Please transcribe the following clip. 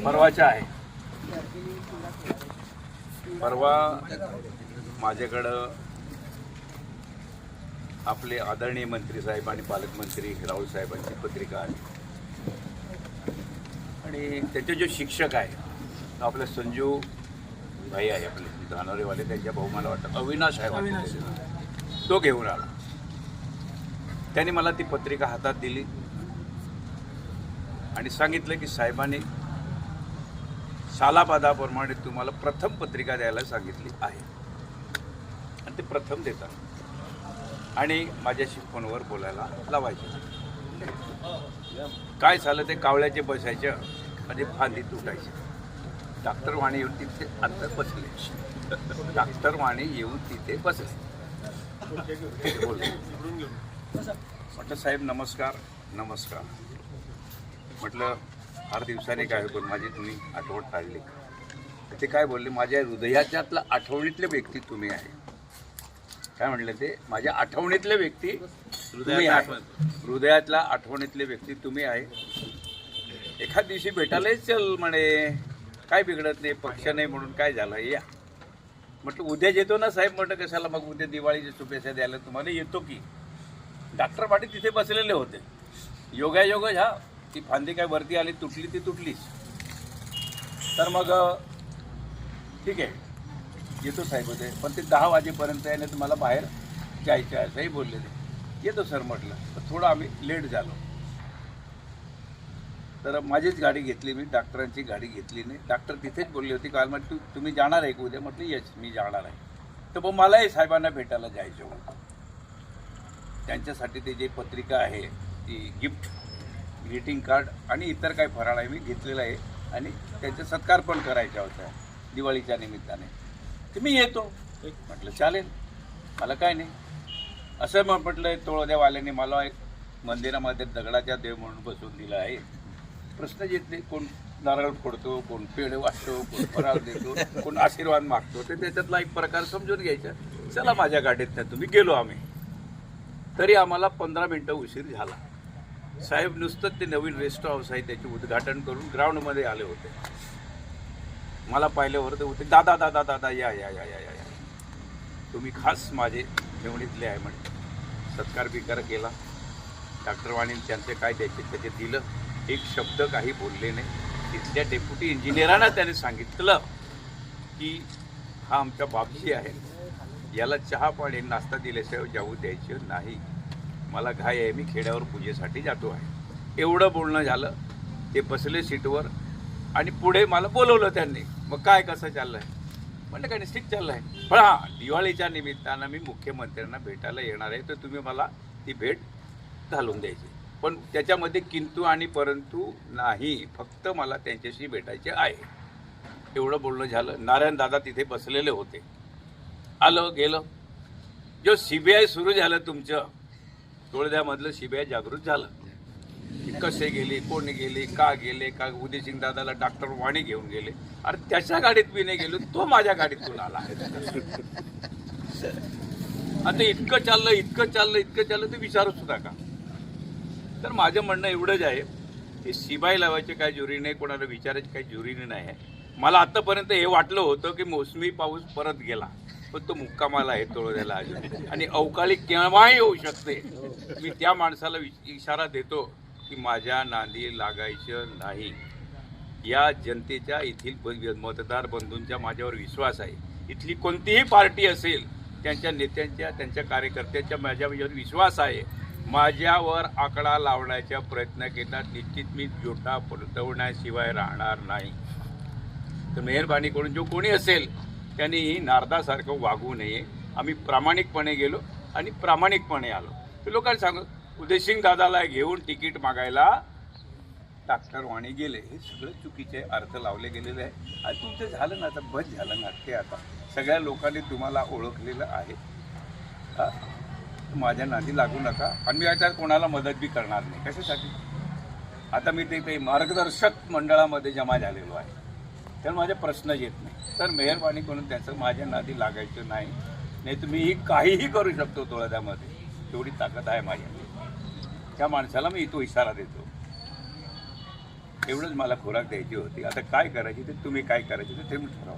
परवाच्या आहे. परवा माझ्याकडं आपले आदरणीय मंत्री साहेब आणि पालकमंत्री राहुल साहेबांची पत्रिका आली आणि त्याचे जे शिक्षक आहे तो आपले संजू भाई आहे आपले धानोरेवाले त्यांच्या भाऊ मला वाटतं अविनाश आहे. तो घेऊन आला. त्यांनी मला ती पत्रिका हातात दिली. आणि सांगितलं की साहेबांनी सालापादाप्रमाणे तुम्हाला प्रथम पत्रिका द्यायला सांगितली आहे. आणि ते प्रथम देतात. आणि माझ्याशी फोनवर बोलायला लावायचे. काय झालं ते कावळ्याचे बसायचे म्हणजे फांदी तुटायची. डॉक्टर वाणी येऊन तिथे अंतर बसले. डॉक्टर वाणी येऊन तिथे बसले. बोलले. म्हटलं साहेब नमस्कार. नमस्कार. म्हटलं फार दिवसाने काय होतं माझी तुम्ही आठवण काढली. तर ते काय बोलले माझ्या हृदयाच्यातला आठवणीतले व्यक्ती तुम्ही आहे. काय म्हटलं ते? माझ्या आठवणीतले व्यक्ती तुम्ही आहे. हृदयातला आठवणीतले व्यक्ती तुम्ही आहे. एखाद दिवशी भेटायलाच चल म्हणे. काय बिघडत नाही पक्ष नाही म्हणून काय झालं या. म्हटलं उद्या येतो ना साहेब. म्हटलं कशाला मग उद्या दिवाळीच्या शुभेच्छा द्यायला? तुम्हाला येतो की. डॉक्टर पाटील तिथे बसलेले होते. योगायोग ह्या ती फांदी काय वरती आली तुटली ती तुटलीच. तर मग ठीक आहे. येतो साहेब होते पण ते दहा वाजेपर्यंत याने तुम्हाला बाहेर जायचं आहे असंही बोलले ते. येतो सर म्हटलं. तर थोडं आम्ही लेट झालो. तर माझीच गाडी घेतली मी डॉक्टरांची गाडी घेतली नाही डॉक्टर तिथेच बोलले होते काल म्हटलं तू तुम्ही जाणार आहे का उद्या? म्हटलं येस मी जाणार आहे. तर मग मलाही साहेबांना भेटायला जायचं होतं. त्यांच्यासाठी ते जे पत्रिका आहे ती गिफ्ट ग्रीटिंग कार्ड आणि इतर काही फराळ आहे मी घेतलेलं आहे. आणि त्यांचा सत्कार पण करायचा होता दिवाळीच्या निमित्ताने. तर मी येतो. म्हटलं चालेल. मला काय नाही. असं मग म्हटलं तोळद्यावाल्याने मला एक मंदिरामध्ये दगडाच्या देव म्हणून बसवून दिला आहे. प्रश्न येत कोण नारळ फोडतो कोण पेढे वाटतो कोण फराळ देतो कोण आशीर्वाद मागतो ते त्याच्यातला एक प्रकार समजून घ्यायचा. चला माझ्या गाडीत नाही तुम्ही गेलो आम्ही. तरी आम्हाला पंधरा मिनटं उशीर झाला. साहेब नुसतं ते नवीन रेस्ट हाऊस आहे त्याचे उद्घाटन करून ग्राउंडमध्ये आले होते. मला पाहिल्यावर ते होते दादा दादा दादा या या या या या. या तुम्ही खास माझे ठेवणीतले आहे म्हणे. सत्कार बिकार केला. डॉक्टर वाणी त्यांचे काय द्यायचे त्याचे दिलं एक शब्द काही बोलले नाही. तिथल्या डेप्युटी इंजिनियरांना त्याने सांगितलं की हा आमच्या बापजी आहे याला चहा पाणी नाश्ता दिल्याशिवाय जाऊ द्यायचे नाही. मला घाय आहे मी खेड्यावर पूजेसाठी जातो आहे. एवढं बोलणं झालं ते बसले सीटवर आणि पुढे मला बोलवलं त्यांनी. मग काय कसं चाललं आहे म्हणलं काय नाही ठीक चाललं आहे पण हां दिवाळीच्या निमित्तानं मी मुख्यमंत्र्यांना भेटायला येणार आहे तर तुम्ही मला ती भेट घालून द्यायची. पण त्याच्यामध्ये किंतू आणि परंतु नाही फक्त मला त्यांच्याशी भेटायचे आहे. एवढं बोलणं झालं. नारायण दादा तिथे बसलेले होते. आलं गेलं. जो सी बी आय सुरू झालं तुमचं तोळद्यामधलं सीबीआय जागृत झालं. की कसे गेले कोणी गेले का गेले का उदय सिंग दादाला डॉक्टर वाणी घेऊन गेले. अरे त्याच्या गाडीत मी नाही गेलो तो माझ्या गाडीत तुला आला. आता इतकं चाललं इतकं चाललं इतकं चाललं ते विचारूच सुद्धा का? तर माझं म्हणणं एवढंच आहे की शिबाई लावायची काय जुरी नाही कोणाला विचारायची काही जुरीने नाही. आहे मला आतापर्यंत हे वाटलं होतं की मोसमी पाऊस परत गेला. पण तो मुक्कामाला आहे तोळद्याला अजून. आणि अवकाळी केव्हाही येऊ शकते. मी त्या माणसाला इशारा देतो की माझ्या नांदी लागायचं नाही. या जनतेच्या येथील मतदार बंधूंचा माझ्यावर विश्वास आहे. इथली कोणतीही पार्टी असेल त्यांच्या नेत्यांच्या त्यांच्या कार्यकर्त्यांच्या माझ्यावर विश्वास आहे. माझ्यावर आकडा लावण्याचा प्रयत्न केला निश्चित मी जोटा परतवण्याशिवाय राहणार नाही. तर मेहरबानी करून जो कोणी असेल त्यांनीही नारदासारखं वागू नये. आम्ही प्रामाणिकपणे गेलो आणि प्रामाणिकपणे आलो. ते लोकांनी सांगू उदयसिंग दादाला घेऊन तिकीट मागायला डॉक्टर वाणी गेले. हे सगळं चुकीचे अर्थ लावले गेलेले आहे आणि तुमचं झालं ना आता बस झालं ना ते आता. सगळ्या लोकांनी तुम्हाला ओळखलेलं आहे. माझ्या नादी लागू नका. आणि मी आता कोणाला मदत बी करणार नाही. कशासाठी? आता मी ते ते मार्गदर्शक मंडळामध्ये जमा झालेलो आहे. तर माझे प्रश्न येत नाही. तर मेहरबानी करून त्याचं माझ्या नादी लागायचं नाही. नाही तर मी काहीही करू शकतो तोळद्यामध्ये तेवढी ताकद आहे माझ्या त्या माणसाला मी तो इशारा देतो. एवढंच मला खोराक द्यायची होती. आता काय करायची ते तुम्ही काय करायचे ते तुम्ही ठरवा.